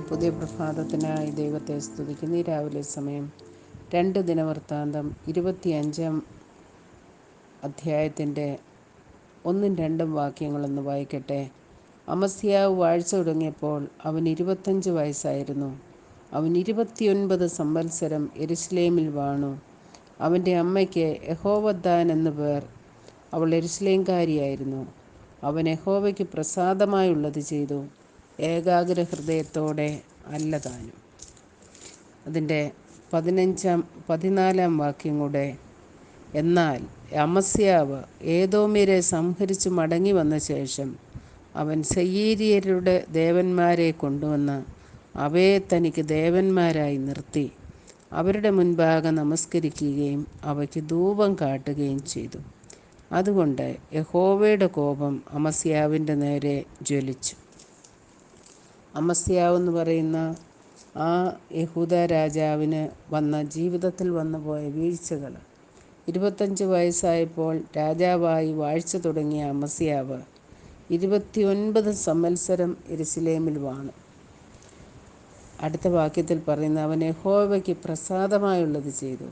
പുതിയ പ്രഭാതത്തിനായി ദൈവത്തെ സ്തുതിക്കുന്നു. ഈ രാവിലെ സമയം രണ്ട് ദിനവൃത്താന്തം ഇരുപത്തിയഞ്ചാം അധ്യായത്തിന്റെ ഒന്നും രണ്ടും വാക്യങ്ങളൊന്ന് വായിക്കട്ടെ. അമസ്യാവ് വാഴ്ച തുടങ്ങിയപ്പോൾ അവൻ ഇരുപത്തഞ്ച് വയസ്സായിരുന്നു. അവൻ ഇരുപത്തിയൊൻപത് സംവത്സരം എരുസലേമിൽ വാണു. അവന്റെ അമ്മയ്ക്ക് യഹോവദ്ദാൻ എന്ന പേർ. അവൾ എരുസലേംകാരിയായിരുന്നു അവൻ യഹോവയ്ക്ക് പ്രസാദമായുള്ളത് ചെയ്തു. ഏകാഗ്ര ഹൃദയത്തോടെ അല്ല താനും അതിന്റെ പതിനഞ്ചാം പതിനാലാം വാക്യം കൂടെ എന്നാൽ അമസ്യാവ് ഏതോമിരെ സംഹരിച്ച് മടങ്ങി വന്ന ശേഷം അവൻ സയ്യേരിയരുടെ ദേവന്മാരെ കൊണ്ടുവന്ന് അവയെ തനിക്ക് ദേവന്മാരായി നിർത്തി. അവരുടെ മുൻപാകെ നമസ്കരിക്കുകയും അവയ്ക്ക് ധൂപം കാട്ടുകയും ചെയ്തു. അതുകൊണ്ട് യഹോവയുടെ കോപം അമസ്യാവിന്റെ നേരെ ജ്വലിച്ചു. അമസ്യാവ് എന്ന് പറയുന്ന ആ യഹൂദ രാജാവിന് വന്ന ജീവിതത്തിൽ വന്നു പോയ വീഴ്ചകൾ. ഇരുപത്തഞ്ച് വയസ്സായപ്പോൾ രാജാവായി വാഴ്ച തുടങ്ങിയ അമസ്യാവ് ഇരുപത്തിയൊൻപത് സംവത്സരം എരുസലേമിൽ വാണു. അടുത്ത വാക്യത്തിൽ പറയുന്ന അവൻ യഹോവയ്ക്ക് പ്രസാദമായുള്ളത് ചെയ്തു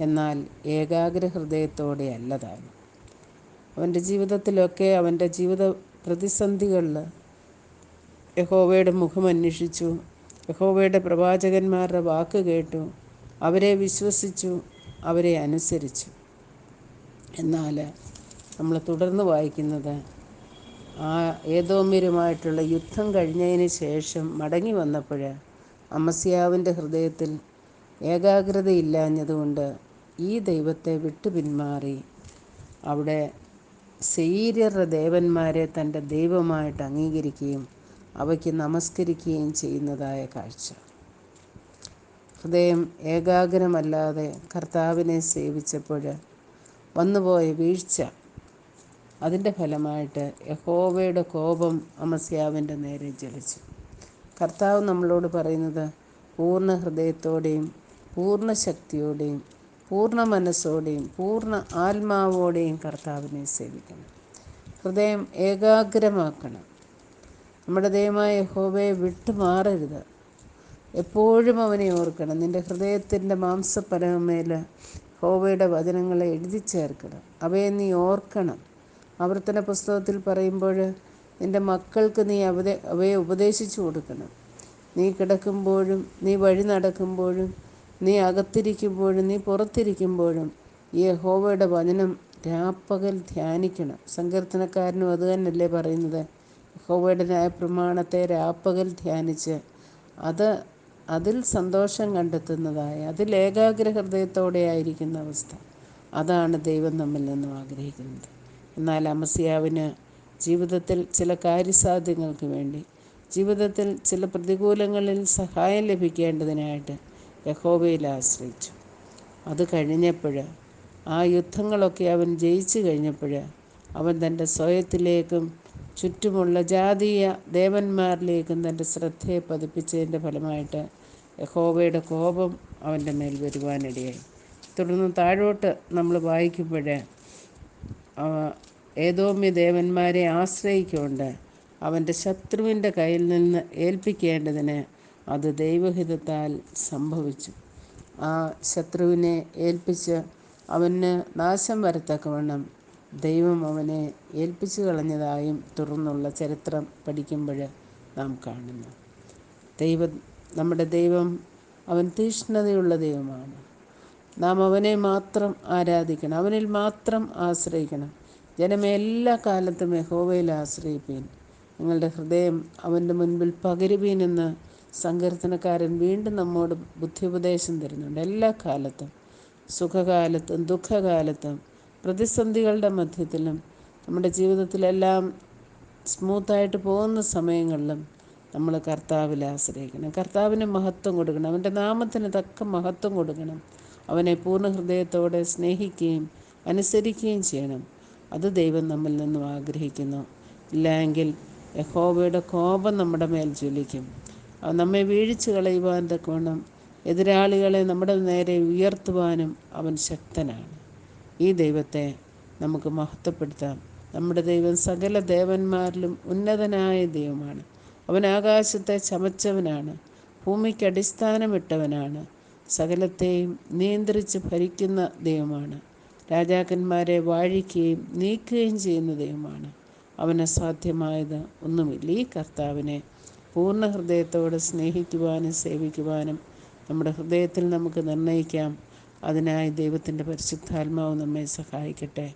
എന്നാൽ ഏകാഗ്ര ഹൃദയത്തോടെ അല്ലതാണ് അവന്റെ ജീവിതത്തിലൊക്കെ അവന്റെ ജീവിത പ്രതിസന്ധികളിൽ യഹോവയുടെ മുഖം അന്വേഷിച്ചു. യഹോവയുടെ പ്രവാചകന്മാരുടെ വാക്ക് കേട്ടു. അവരെ വിശ്വസിച്ചു. അവരെ അനുസരിച്ചു. എന്നാൽ നമ്മൾ തുടർന്ന് വായിക്കുന്നത് ആ ഏതോമ്യരുമായിട്ടുള്ള യുദ്ധം കഴിഞ്ഞതിന് ശേഷം മടങ്ങി വന്നപ്പോൾ അമസ്യാവിന്റെ ഹൃദയത്തിൽ ഏകാഗ്രതയില്ലാഞ്ഞതുകൊണ്ട് ഈ ദൈവത്തെ വിട്ടു പിന്മാറി. അവിടെ സെയ്യരുടെ ദേവന്മാരെ തന്റെ ദൈവമായിട്ട് അംഗീകരിക്കുകയും അവയ്ക്ക് നമസ്കരിക്കുകയും ചെയ്യുന്നതായ കാഴ്ച. ഹൃദയം ഏകാഗ്രമല്ലാതെ കർത്താവിനെ സേവിച്ചപ്പോൾ വന്നുപോയ വീഴ്ച. അതിന്റെ ഫലമായിട്ട് യഹോവയുടെ കോപം അമസ്യാവിന്റെ നേരെ ജലിച്ചു കർത്താവ് നമ്മളോട് പറയുന്നത് പൂർണ ഹൃദയത്തോടെയും പൂർണ ശക്തിയോടെയും പൂർണ മനസ്സോടെയും പൂർണ ആത്മാവോടെയും കർത്താവിനെ സേവിക്കണം. ഹൃദയം ഏകാഗ്രമാക്കണം. നമ്മുടെ ദൈവമായ യഹോവയെ വിട്ടുമാറരുത്. എപ്പോഴും അവനെ ഓർക്കണം. നിന്റെ ഹൃദയത്തിന്റെ മാംസപരമേൽ ഹോബയുടെ വചനങ്ങളെ എഴുതി ചേർക്കണം. അവയെ നീ ഓർക്കണം. ആവർത്തന പുസ്തകത്തിൽ പറയുമ്പോൾ നിന്റെ മക്കൾക്ക് നീ അവതെ അവയെ ഉപദേശിച്ചു കൊടുക്കണം. നീ കിടക്കുമ്പോഴും നീ വഴി നടക്കുമ്പോഴും നീ അകത്തിരിക്കുമ്പോഴും നീ പുറത്തിരിക്കുമ്പോഴും ഈ ഹോവയുടെ വചനം രാപ്പകൽ ധ്യാനിക്കണം. സങ്കീർത്തനക്കാരനും അത് തന്നെയല്ലേ പറയുന്നത്? യഹോവയുടെ ന്യായപ്രമാണത്തെ രാപ്പകൽ ധ്യാനിച്ച് അത് അതിൽ സന്തോഷം കണ്ടെത്തുന്നതായ അതിൽ ഏകാഗ്ര ഹൃദയത്തോടെ ആയിരിക്കുന്ന അവസ്ഥ. അതാണ് ദൈവം നമ്മിൽ നിന്നും ആഗ്രഹിക്കുന്നത്. എന്നാൽ അമസിയാവിന് ജീവിതത്തിൽ ചില കാര്യസാധ്യങ്ങൾക്ക് വേണ്ടി ജീവിതത്തിൽ ചില പ്രതികൂലങ്ങളിൽ സഹായം ലഭിക്കേണ്ടതിനായിട്ട് യഹോവയിൽ ആശ്രയിച്ചു. അത് കഴിഞ്ഞപ്പോൾ ആ യുദ്ധങ്ങളൊക്കെ അവൻ ജയിച്ചു കഴിഞ്ഞപ്പോൾ അവൻ തന്റെ സ്വയത്തിലേക്കും ചുറ്റുമുള്ള ജാതീയ ദേവന്മാരിലേക്കും തന്റെ ശ്രദ്ധയെ പതിപ്പിച്ചതിന്റെ ഫലമായിട്ട് യഹോവയുടെ കോപം അവന്റെ മേൽ വരുവാനിടയായി. തുടർന്ന് താഴോട്ട് നമ്മൾ വായിക്കുമ്പോൾ ഏതോമ്യ ദേവന്മാരെ ആശ്രയിക്കൊണ്ട് അവന്റെ ശത്രുവിന്റെ കയ്യിൽ നിന്ന് ഏൽപ്പിക്കേണ്ടതിന് അത് ദൈവഹിതത്താൽ സംഭവിച്ചു. ആ ശത്രുവിനെ ഏൽപ്പിച്ച് അവന് നാശം വരത്തക്കവണ്ണം ദൈവം അവനെ ഏൽപ്പിച്ചു കളഞ്ഞതായും തുടർന്നുള്ള ചരിത്രം പഠിക്കുമ്പോൾ നാം കാണുന്നു. ദൈവം നമ്മുടെ ദൈവം അവൻ തീഷ്ണതയുള്ള ദൈവമാണ്. നാം അവനെ മാത്രം ആരാധിക്കണം അവനിൽ മാത്രം ആശ്രയിക്കണം. ജനമേ എല്ലാ കാലത്തും യഹോവയിൽ ആശ്രയിപ്പീൻ. നിങ്ങളുടെ ഹൃദയം അവന്റെ മുൻപിൽ പകരുവീനെന്ന് സങ്കീർത്തനക്കാരൻ വീണ്ടും നമ്മോട് ബുദ്ധിയുപദേശം തരുന്നുണ്ട്. എല്ലാ കാലത്തും സുഖകാലത്തും ദുഃഖകാലത്തും പ്രതിസന്ധികളുടെ മധ്യത്തിലും നമ്മുടെ ജീവിതത്തിലെല്ലാം സ്മൂത്തായിട്ട് പോകുന്ന സമയങ്ങളിലും നമ്മൾ കർത്താവിൽ ആശ്രയിക്കണം. കർത്താവിന് മഹത്വം കൊടുക്കണം. അവന്റെ നാമത്തിന് തക്ക മഹത്വം കൊടുക്കണം. അവനെ പൂർണ ഹൃദയത്തോടെ സ്നേഹിക്കുകയും അനുസരിക്കുകയും ചെയ്യണം. അത് ദൈവം നമ്മിൽ നിന്നും ആഗ്രഹിക്കുന്നു. ഇല്ലെങ്കിൽ യഹോബയുടെ കോപം നമ്മുടെ മേൽ ജ്വലിക്കും. അവ നമ്മെ വീഴിച്ചു കളയുവാൻ തക്കവണ്ണം എതിരാളികളെ നമ്മുടെ നേരെ ഉയർത്തുവാനും അവൻ ശക്തനാണ്. ഈ ദൈവത്തെ നമുക്ക് മഹത്വപ്പെടുത്താം. നമ്മുടെ ദൈവം സകല ദേവന്മാരിലും ഉന്നതനായ ദൈവമാണ്. അവൻ ആകാശത്തെ ചമച്ചവനാണ്. ഭൂമിക്ക് അടിസ്ഥാനമിട്ടവനാണ്. സകലത്തെയും നിയന്ത്രിച്ച് ഭരിക്കുന്ന ദൈവമാണ്. രാജാക്കന്മാരെ വാഴിക്കുകയും നീക്കുകയും ചെയ്യുന്ന ദൈവമാണ്. അവന് സാധ്യമായത് ഒന്നുമില്ല. ഈ കർത്താവിനെ പൂർണ ഹൃദയത്തോടെ സ്നേഹിക്കുവാനും സേവിക്കുവാനും നമ്മുടെ ഹൃദയത്തിൽ നമുക്ക് നിർണയിക്കാം അതിനായി ദൈവത്തിന്റെ പരിശുദ്ധാത്മാവ് നമ്മെ സഹായിക്കട്ടെ.